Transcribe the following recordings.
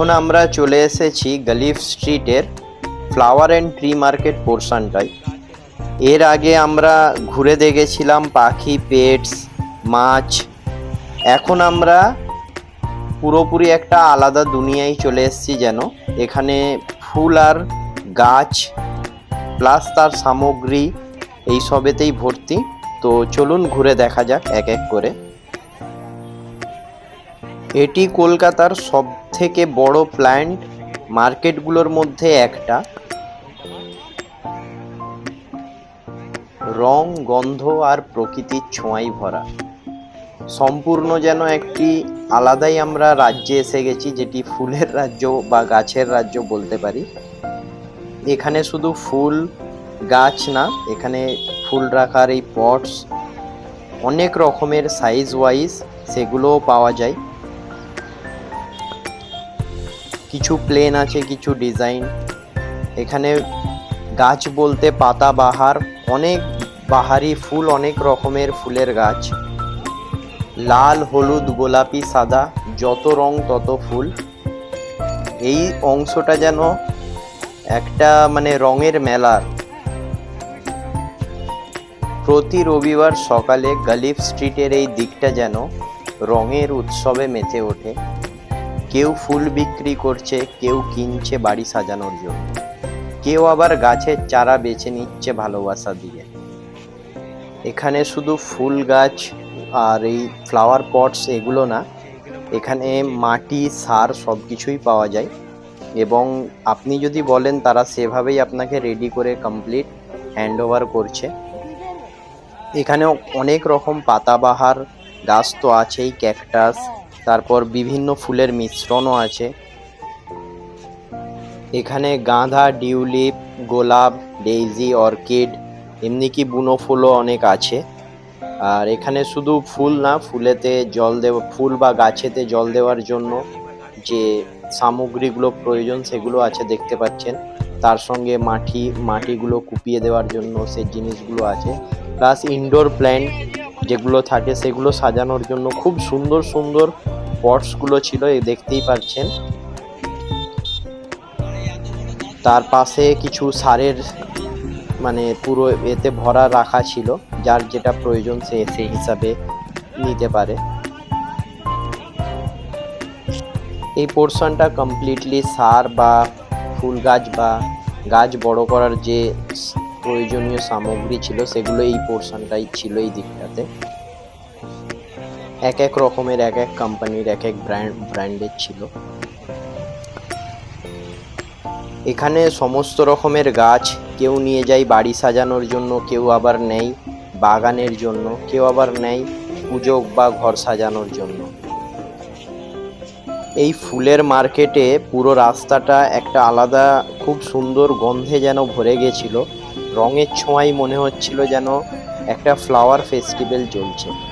আমরা চলে এসেছি গালিফ স্ট্রিটের ফ্লাওয়ার অ্যান্ড ট্রি মার্কেট পোর্শনটায়। এর আগে আমরা ঘুরে দেখেছিলাম পাখি, পেটস, মাছ। এখন আমরা পুরোপুরি একটা আলাদা দুনিয়ায় চলে এসেছি যেন। এখানে ফুল আর গাছ, প্লাস তার সামগ্রী, এই সবেতেই ভর্তি। তো চলুন ঘুরে দেখা যাক এক এক করে। এটি কলকাতার সব থেকে বড় প্ল্যান্ট মার্কেটগুলোর মধ্যে একটা। রং, গন্ধ আর প্রকৃতির ছোঁয়াই ভরা। সম্পূর্ণ যেন একটি আলাদাই আমরা রাজ্যে এসে গেছি, যেটি ফুলের রাজ্য বা গাছের রাজ্য বলতে পারি। এখানে শুধু ফুল গাছ না, এখানে ফুল রাখার এই পটস অনেক রকমের সাইজ ওয়াইজ সেগুলোও পাওয়া যায়। প্লেন আছে, কিছু ডিজাইন এখানে গাছ বলতে পাতা, বাহার, অনেক বাহারি ফুল, অনেক রকমের ফুলের গাছ। লাল, হলুদ, গোলাপি, সাদা, যত রং, তত ফুল। এই অংশটা যেন একটা মানে রঙের মেলার প্রতি রবিবার সকালে গালিফ স্ট্রিটের এই দিকটা যেন রঙের উৎসবে মেতে ওঠে। কেউ ফুল বিক্রি করছে, কেউ কিনছে বাড়ি সাজানোর জন্য। কেউ আবার গাছের চারা বেছে নিচ্ছে ভালোবাসা দিয়ে। এখানে শুধু ফুল গাছ আর এই ফ্লাওয়ার পটস এগুলো না, এখানে মাটি, সার সব কিছুই পাওয়া যায়। এবং আপনি যদি বলেন তারা সেভাবেই আপনাকে রেডি করে কমপ্লিট হ্যান্ড ওভার করছে। এখানে অনেক রকম পাতাবাহার গাছ তো আছেই ক্যাকটাস তারপর বিভিন্ন ফুলের মিশ্রণও আছে। এখানে গাঁদা ডিউলিপ গোলাপ, ডেইজি, অর্কিড, এমনি কি বুনো ফুলও অনেক আছে। আর এখানে শুধু ফুল না, ফুলেতে জল দেওয়া, ফুল বা গাছেতে জল দেওয়ার জন্য যে সামগ্রীগুলো প্রয়োজন সেগুলো আছে দেখতে পাচ্ছেন। তার সঙ্গে মাটি, মাটিগুলো কুপিয়ে দেওয়ার জন্য সে জিনিসগুলো আছে। প্লাস ইনডোর প্ল্যান্ট যেগুলো থাকে সেগুলো সাজানোর জন্য খুব সুন্দর সুন্দর পটসগুলো ছিল দেখতেই পাচ্ছেন। তার পাশে কিছু সারের মানে পুরো এতে ভরা রাখা ছিল, যার যেটা প্রয়োজন সে সেই হিসাবে নিতে পারে। এই পোর্শনটা কমপ্লিটলি সার বা ফুল গাছ বা গাছ বড় করার যে প্রয়োজনীয় সামগ্রী ছিল, সেগুলো এই পোর্শনটাই ছিল এই দিকটাতে। এক এক রকমের, এক এক কোম্পানির এক এক ব্র্যান্ড ব্র্যান্ডের ছিল। এখানে সমস্ত রকমের গাছ, কেউ নিয়ে যায় বাড়ি সাজানোর জন্য, কেউ আবার নেয় বাগানের জন্য, কেউ আবার নেয় পুজো বা ঘর সাজানোর জন্য। এই ফুলের মার্কেটে পুরো রাস্তাটা একটা আলাদা, খুব সুন্দর গন্ধে যেন ভরে গেছিল। রঙের ছোঁয়াই মনে হচ্ছিল যেন একটা ফ্লাওয়ার ফেস্টিভ্যাল চলছে।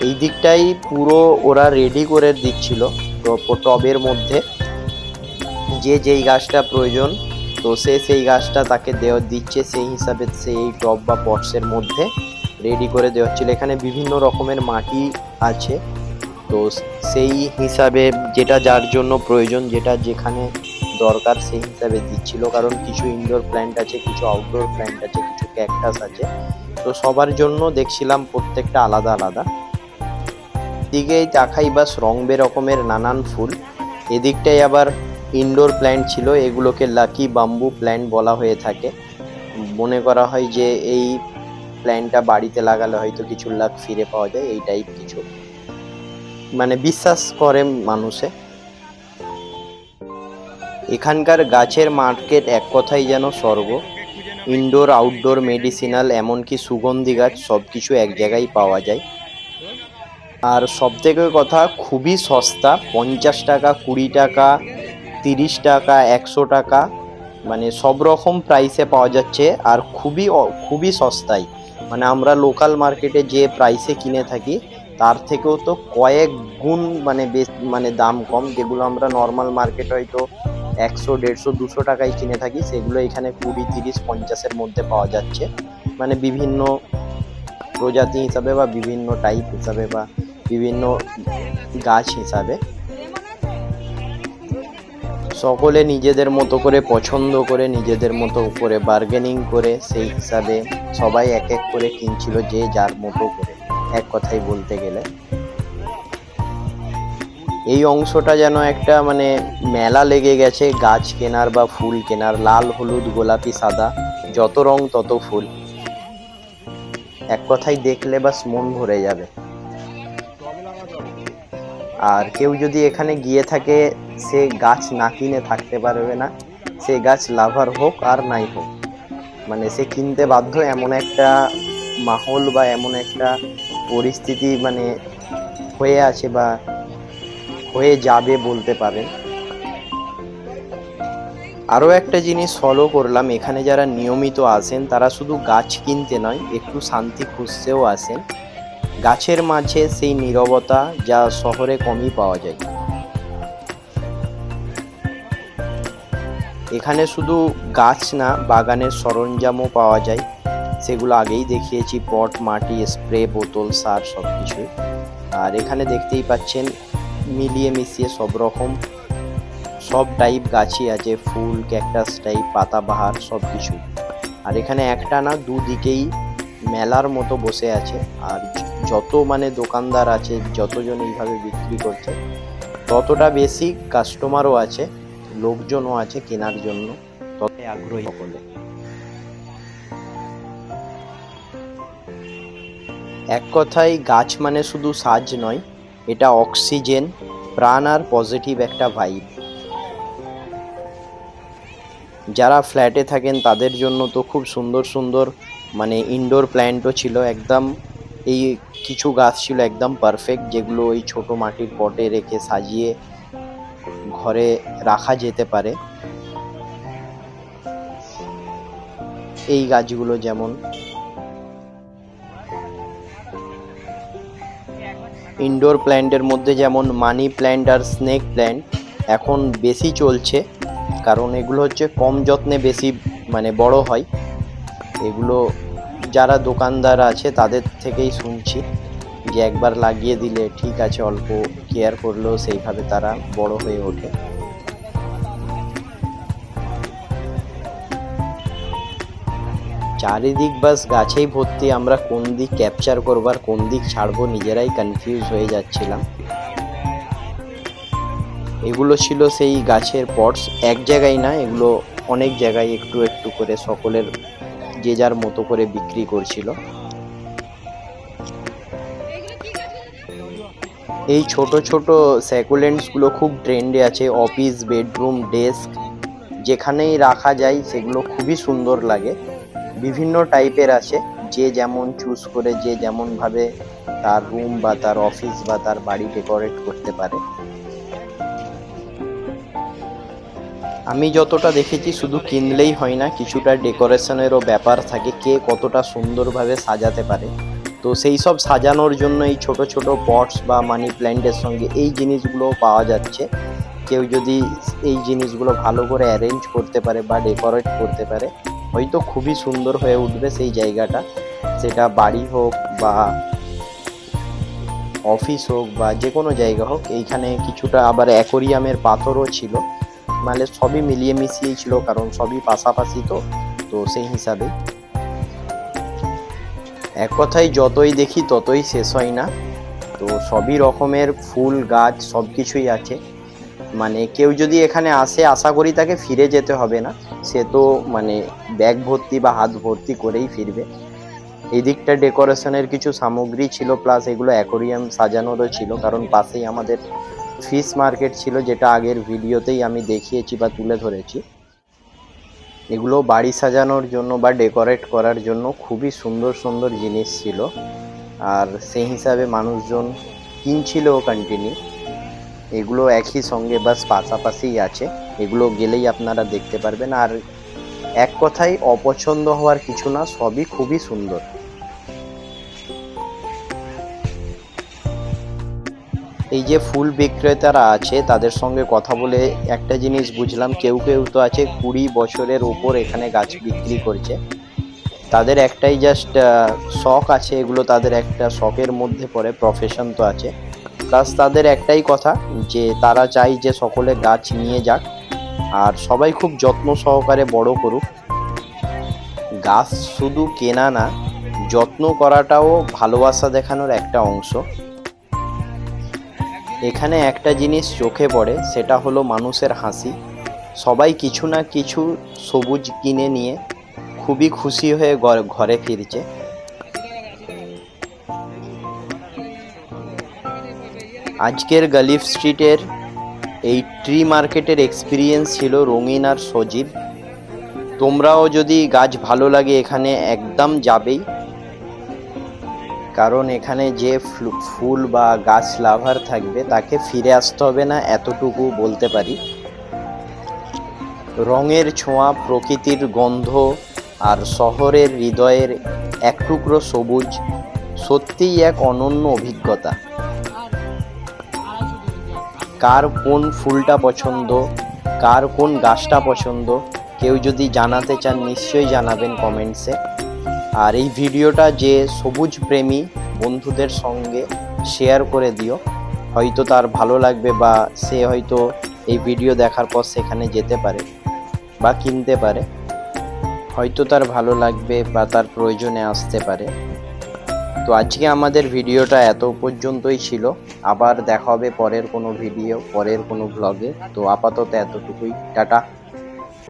এই দিকটাই পুরো ওরা রেডি করে দিচ্ছিল, তো- টবের মধ্যে। যে যেই গাছটা প্রয়োজন, তো সে সেই গাছটা তাকে দেওয়া দিচ্ছে সেই হিসাবে সে এই টব বা পটসের মধ্যে রেডি করে দেওয়া হচ্ছিল। এখানে বিভিন্ন রকমের মাটি আছে, তো সেই হিসাবে যেটা যার জন্য প্রয়োজন, যেটা যেখানে দরকার সেই হিসাবে দিচ্ছিল। কারণ কিছু ইনডোর প্ল্যান্ট আছে, কিছু আউটডোর প্ল্যান্ট আছে, কিছু ক্যাকটাস আছে। তো সবার জন্য দেখছিলাম প্রত্যেকটা আলাদা আলাদা। দিকেই তাকাই বাস রং বেরকমের নানান ফুল। এদিকটাই আবার ইনডোর প্ল্যান্ট ছিল, এগুলোকে লাকি বাম্বু প্ল্যান্ট বলা হয়ে থাকে। মনে করা হয় যে এই প্ল্যান্টটা বাড়িতে লাগালে হয়তো কিছু লাক ফিরে পাওয়া যায়, এই টাইপ কিছু। মানে বিশ্বাস করে মানুষে। এখানকার গাছের মার্কেট এক কথাই যেন স্বর্গ। ইনডোর আউটডোর মেডিসিনাল এমনকি সুগন্ধি গাছ সব কিছু এক জায়গায় পাওয়া যায়। আর সব থেকে কথা, খুবই সস্তা, পঞ্চাশ টাকা, কুড়ি টাকা, তিরিশ টাকা, একশো টাকা মানে সব রকম প্রাইসে পাওয়া যাচ্ছে আর খুবই খুবই সস্তায় মানে আমরা লোকাল মার্কেটে যে প্রাইসে কিনে থাকি, তার থেকেও তো কয়েক গুণ মানে বেশ মানে দাম কম, যেগুলো আমরা নর্মাল মার্কেট হয়তো একশো, দেড়শো, দুশো টাকায় কিনে থাকি, সেগুলো এখানে কুড়ি, তিরিশ, পঞ্চাশের মধ্যে পাওয়া যাচ্ছে। মানে বিভিন্ন প্রজাতি হিসাবে বা বিভিন্ন টাইপ হিসাবে বা বিভিন্ন গাছ হিসাবে। সকলে নিজেদের মতো করে, পছন্দ করে, নিজেদের মতো করে বার্গেনিং করে, সেই হিসাবে সবাই এক এক করে কিনছিল যে যার মতো করে, এক কথাই বলতে গেলে। এই অংশটা যেন একটা মানে মেলা লেগে গেছে, গাছ কেনার বা ফুল কেনার, লাল, হলুদ, গোলাপি, সাদা, যত রং তত ফুল। এক কথাই দেখলে বাস মন ভরে যাবে। আর কেউ যদি এখানে গিয়ে থাকে, সে গাছ না কিনে থাকতে পারবে না। সে গাছ লাভার হোক আর নাই হোক। মানে সে কিনতে বাধ্য এমন একটা মাহল বা এমন একটা পরিস্থিতি মানে হয়ে আছে বা হয়ে যাবে বলতে পারেন আরও একটা জিনিস ফলো করলাম। এখানে যারা নিয়মিত আসেন, তারা শুধু গাছ কিনতে নয়, একটু শান্তি খুঁজতেও আসেন। গাছের মাঝে সেই নীরবতা যা শহরে কমই পাওয়া যায়। এখানে শুধু গাছ না, বাগানের সরঞ্জামও পাওয়া যায়। সেগুলো আগেই দেখিয়েছি, পট, মাটি, স্প্রে, বোতল, সার সব কিছুই আর এখানে দেখতেই পাচ্ছেন, মিলিয়ে মিশিয়ে সব রকম। সব টাইপ গাছই আছে, ফুল ক্যাকটাস টাইপ পাতাবাহার সব কিছু আর এখানে একটা না দুদিকেই মেলার মতো বসে আছে। আর যত মানে দোকানদার আছে, যতজন এইভাবে বিক্রি করছে, ততটা বেশি কাস্টমারও আছে, লোকজনও আছে কেনার জন্য। ততই আগ্রহী সকলে। এক কথায় গাছ মানে শুধু সাজ নয়, এটা অক্সিজেন প্রাণ আর পজিটিভ একটা ভাইব যারা ফ্ল্যাটে থাকেন, তাদের জন্য তো খুব সুন্দর সুন্দর মানে ইনডোর প্ল্যান্টও ছিল, একদম এই কিছু গাছ ছিল একদম পারফেক্ট যেগুলো ওই ছোট মাটির পটে রেখে সাজিয়ে ঘরে রাখা যেতে পারে। এই গাছগুলো যেমন ইনডোর প্ল্যান্টের মধ্যে যেমন মানি প্ল্যান্ট আর স্নেক প্ল্যান্ট এখন বেশি চলছে, কারণ এগুলো হচ্ছে কম যত্নে বেশি মানে বড় হয়। এগুলো যারা দোকানদার আছে তাদের থেকেই শুনছি যে একবার লাগিয়ে দিলে ঠিক আছে, অল্প কেয়ার করলেও সেইভাবে তারা বড় হয়ে ওঠে। চারিদিক বাস গাছেই ভর্তি, আমরা কোন দিক ক্যাপচার করবার কোন দিক ছাড়বো নিজেরাই কনফিউজ হয়ে যাচ্ছিলাম। এগুলো ছিল সেই গাছের পটস এক জায়গায় না, এগুলো অনেক জায়গায় একটু একটু করে সকলের যে যার মতো করে বিক্রি করছিল। এই ছোট ছোট স্যাকুলেন্টসগুলো খুব ট্রেন্ডে আছে অফিস বেডরুম ডেস্ক যেখানেই রাখা যায় সেগুলো খুবই সুন্দর লাগে। বিভিন্ন টাইপের আছে, যে যেমন চুজ করে, যে যেমনভাবে তার রুম বা তার অফিস বা তার বাড়ি ডেকোরেট করতে পারে। আমি যতটা দেখেছি, শুধু কিনলেই হয় না, কিছুটা ডেকোরেশনেরও ব্যাপার থাকে, কে কতটা সুন্দরভাবে সাজাতে পারে। তো সেই সব সাজানোর জন্য এই ছোট ছোট পটস বা মানি প্ল্যান্টের সঙ্গে এই জিনিসগুলো পাওয়া যাচ্ছে। কেউ যদি এই জিনিসগুলো ভালো করে অ্যারেঞ্জ করতে পারে বা ডেকোরেট করতে পারে, হয়তো খুবই সুন্দর হয়ে উঠবে সেই জায়গাটা। সেটা বাড়ি হোক বা অফিস হোক বা যে কোনো জায়গা হোক, এইখানে কিছুটা আবার অ্যাকোরিয়ামের পাথরও ছিল। মানে সবই মিলিয়ে মিশিয়েই ছিল, কারণ সবই পাশাপাশি তো তো সেই হিসাবে। এক কথায় যতই দেখি ততই শেষ হয় না। তো সবই রকমের ফুল, গাছ সব কিছুই আছে। মানে কেউ যদি এখানে আসে, আশা করি তাকে ফিরে যেতে হবে না। সে তো মানে ব্যাগ ভর্তি বা হাত ভর্তি করেই ফিরবে। এই দিকটা ডেকোরেশনের কিছু সামগ্রী ছিল, প্লাস এগুলো অ্যাকোরিয়াম সাজানোরও ছিল, কারণ পাশেই আমাদের ফিশ মার্কেট ছিল, যেটা আগের ভিডিওতেই আমি দেখিয়েছি বা তুলে ধরেছি। এগুলো বাড়ি সাজানোর জন্য বা ডেকোরেট করার জন্য খুবই সুন্দর সুন্দর জিনিস ছিল। আর সেই হিসাবে মানুষজন কিনছিলও কন্টিনিউ এগুলো একই সঙ্গে বাস পাশাপাশিই আছে। এগুলো গেলেই আপনারা দেখতে পারবেন। আর এক কথায় অপছন্দ হওয়ার কিছু না, সবই খুবই সুন্দর। এই যে ফুল বিক্রেতারা আছে, তাদের সঙ্গে কথা বলে একটা জিনিস বুঝলাম, কেউ কেউ তো আছে কুড়ি বছরের ওপর এখানে গাছ বিক্রি করছে। তাদের একটাই জাস্ট শখ আছে, এগুলো তাদের একটা শখের মধ্যে পড়ে প্রফেশন তো আছে। প্লাস তাদের একটাই কথা যে তারা চাই যে সকলে গাছ নিয়ে যাক, আর সবাই খুব যত্ন সহকারে বড় করুক। গাছ শুধু কেনা না, যত্ন করাটাও ভালোবাসা দেখানোর একটা অংশ। এখানে একটা জিনিস চোখে পড়ে, সেটা হলো মানুষের হাসি। সবাই কিছু না কিছু সবুজ কিনে নিয়ে খুবই খুশি হয়ে ঘর- ফিরছে। আজকের গালিফ স্ট্রিটের এই ট্রি মার্কেটের এক্সপিরিয়েন্স ছিল রঙিন আর সজীব। তোমরাও যদি গাছ ভালো লাগে, এখানে একদম যাবেই। কারণ এখানে যে ফ্লু- বা গাছ লাভার থাকবে, তাকে ফিরে আসতে হবে না এতটুকু বলতে পারি। রঙের ছোঁয়া, প্রকৃতির গন্ধ আর শহরের হৃদয়ের এক টুকরো সবুজ, সত্যিই এক অনন্য অভিজ্ঞতা। কার কোন ফুলটা পছন্দ, কার কোন গাছটা পছন্দ, কেউ যদি জানাতে চান, নিশ্চয়ই জানাবেন কমেন্টসে। আর এই ভিডিওটা যে সবুজ প্রেমী বন্ধুদের সঙ্গে শেয়ার করে দিও, হয়তো তার ভালো লাগবে বা সে হয়তো এই ভিডিও দেখার পর সেখানে যেতে পারে বা কিনতে পারে। হয়তো তার ভালো লাগবে বা তার প্রয়োজনে আসতে পারে। তো আজকে আমাদের ভিডিওটা এত পর্যন্তই ছিল। আবার দেখা হবে পরের কোনো ভিডিও পরের কোনো ব্লগে তো আপাতত এতটুকুই। টাটা।